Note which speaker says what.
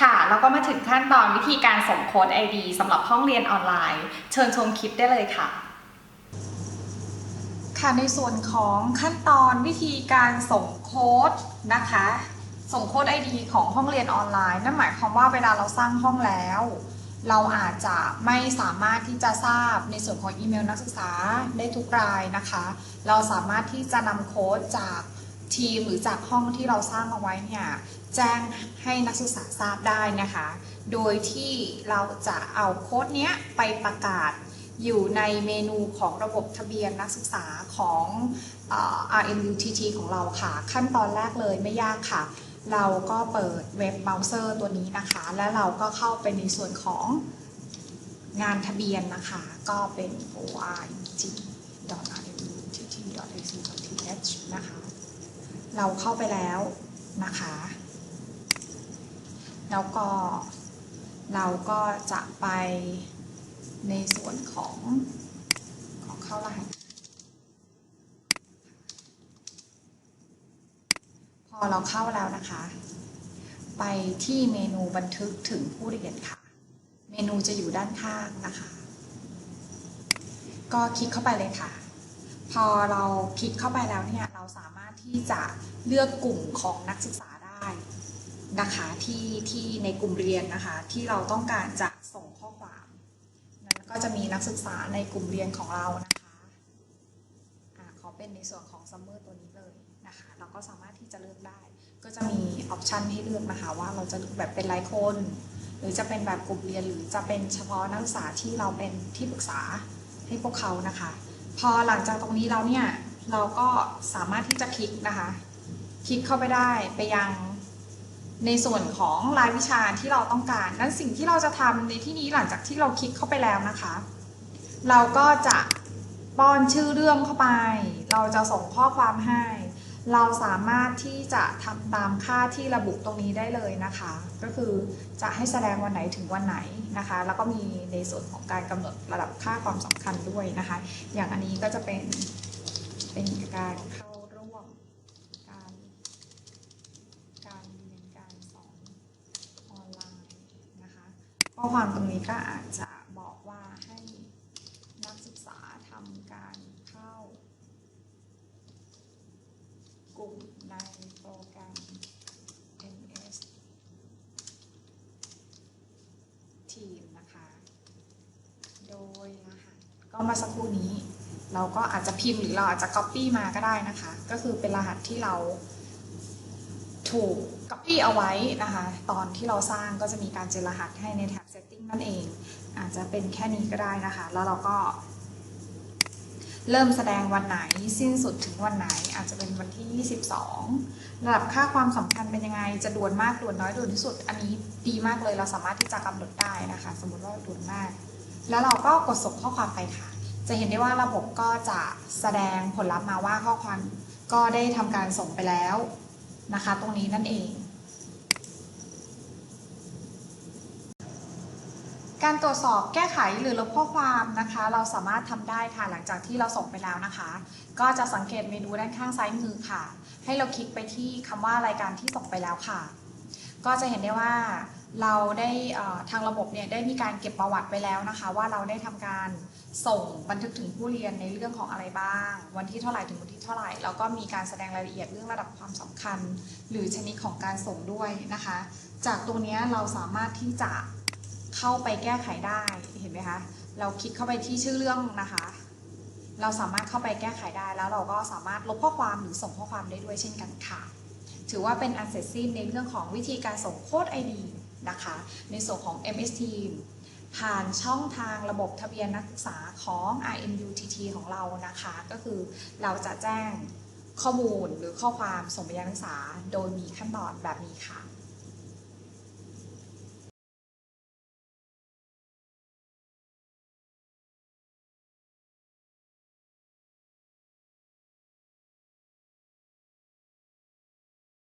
Speaker 1: ค่ะแล้วก็มาถึงขั้นตอนวิธีการส่งโค้ด ID สำหรับห้องเรียนออนไลน์ เชิญชมคลิปได้เลยค่ะ
Speaker 2: ค่ะในส่วนของขั้นตอนวิธีการส่งโค้ดนะคะ ส่งโค้ด ID ของห้องเรียนออนไลน์ นั่นหมายความว่าเวลาเราสร้างห้องแล้ว เราอาจจะไม่สามารถที่จะทราบในส่วนของอีเมลนักศึกษาได้ทุกรายนะคะ เราสามารถที่จะนำโค้ดจาก ทีมหรือจากห้องที่เราสร้างเอาไว้เนี่ยแจ้งให้นักศึกษาทราบได้นะคะ โดยที่เราจะเอาโค้ดเนี้ยไปประกาศอยู่ในเมนูของระบบทะเบียนนักศึกษาของ RMUTT ของเราค่ะ ขั้นตอนแรกเลยไม่ยากค่ะ เราก็เปิดเว็บเบราว์เซอร์ตัวนี้นะคะ แล้วเราก็เข้าไปในส่วนของงานทะเบียนนะคะ ก็เป็น org.rmutt.ac.th นะคะ เราเข้าไปแล้วนะคะ แล้วก็เราก็จะไปในส่วนของของเข้ารหัสพอเราเข้าแล้วนะคะ ไปที่เมนูบันทึกถึงผู้เรียนค่ะ เมนูจะอยู่ด้านข้างนะคะ ก็คลิกเข้าไปเลยค่ะ พอเราคลิกเข้าไปแล้วเนี่ยเราสามารถที่จะเลือกกลุ่มของนักศึกษาได้นะคะที่ที่ในกลุ่มเรียนนะคะที่เราต้องการจะส่งข้อความนั้นก็จะมีนักศึกษาในกลุ่มเรียนของเรานะคะอะขอเป็นในส่วนของซัมเมอร์ตัวนี้เลยนะคะเราก็สามารถที่จะเลือกได้ ก็จะมีออปชันให้เลือกนะคะว่าเราจะเลือกแบบเป็นรายคน หรือจะเป็นแบบกลุ่มเรียนหรือจะเป็นเฉพาะนักศึกษาที่เราเป็นที่ปรึกษาให้พวกเขานะคะ พอหลังจากตรงนี้เราเนี่ยเราก็สามารถที่จะคลิกนะคะ คลิกเข้าไปได้ไปยังในส่วนของรายวิชาที่เราต้องการ นั้นสิ่งที่เราจะทำในที่นี้หลังจากที่เราคลิกเข้าไปแล้วนะคะ เราก็จะป้อนชื่อเรื่องเข้าไป เราจะส่งข้อความให้ เราสามารถที่จะทำตามค่าที่ระบุตรงนี้ได้เลยนะคะ ก็คือจะให้แสดงวันไหนถึงวันไหนนะคะ แล้วก็มีในส่วนของการกำหนดระดับค่าความสำคัญด้วยนะคะ อย่างอันนี้ก็จะเป็นเป็นการเข้าร่วมการการเรียนการสอนออนไลน์นะคะข้อความตรงนี้ก็อาจจะบอกว่าให้นักศึกษาทำการเข้า กลุ่มในโปรแกรม MS Team นะคะ โดยรหัสก็มาสักครู่นี้ เราก็อาจจะพิมพ์หรือเราอาจจะ Copy มาก็ได้นะคะ ก็คือเป็นรหัสที่เราถูก copy เอาไว้นะคะ ตอนที่เราสร้างก็จะมีการเจรหัสให้ในแท็บ setting นั่นเอง อาจจะเป็นแค่นี้ก็ได้นะคะ แล้วเราก็ เริ่มแสดงวันไหน สิ้นสุดถึงวันไหน อาจจะเป็นวันที่ 22 ระดับค่าความสำคัญเป็นยังไง จะด่วนมากด่วนน้อยด่วนที่สุด อันนี้ดีมากเลยเราสามารถที่จะกำหนดได้นะคะ สมมติว่าด่วนมาก แล้วเราก็กดส่งข้อความไปค่ะ จะเห็นได้ว่าระบบก็จะแสดงผลลัพธ์มาว่าข้อความก็ได้ทำการส่งไปแล้วนะคะ ตรงนี้นั่นเอง การตรวจสอบแก้ไขหรือลบข้อความนะคะ เราสามารถทำได้ค่ะหลังจากที่เราส่งไปแล้วนะคะ ก็จะสังเกตเมนูด้านข้างซ้ายมือค่ะ ให้เราคลิกไปที่คำว่ารายการที่ส่งไปแล้วค่ะ ก็จะเห็นได้ว่าเราได้ทางระบบเนี่ยได้มีการเก็บประวัติไว้แล้วนะคะ ว่าเราได้ทำการส่งบันทึกถึงผู้เรียนในเรื่องของอะไรบ้าง วันที่เท่าไหร่ถึงวันที่เท่าไหร่แล้วก็มีการแสดงรายละเอียดเรื่องระดับความสำคัญ หรือชนิดของการส่งด้วยนะคะ จากตรงเนี้ยเราสามารถที่จะ เข้าไปแก้ไขได้เห็นไหมคะเราคลิกเข้าไปที่ชื่อเรื่องนะคะ เราสามารถเข้าไปแก้ไขได้แล้วเราก็สามารถลบข้อความหรือส่งข้อความได้ด้วยเช่นกันค่ะ ถือว่าเป็นอันเสร็จสิ้นในเรื่องของวิธีการส่งโค้ด ID นะคะ ในส่วนของ MS Team ผ่านช่องทางระบบทะเบียนนักศึกษาของ IMUTT ของเรานะคะ ก็คือเราจะแจ้งข้อมูลหรือข้อความส่งไปยังนักศึกษาโดยมีขั้นตอนแบบนี้ค่ะ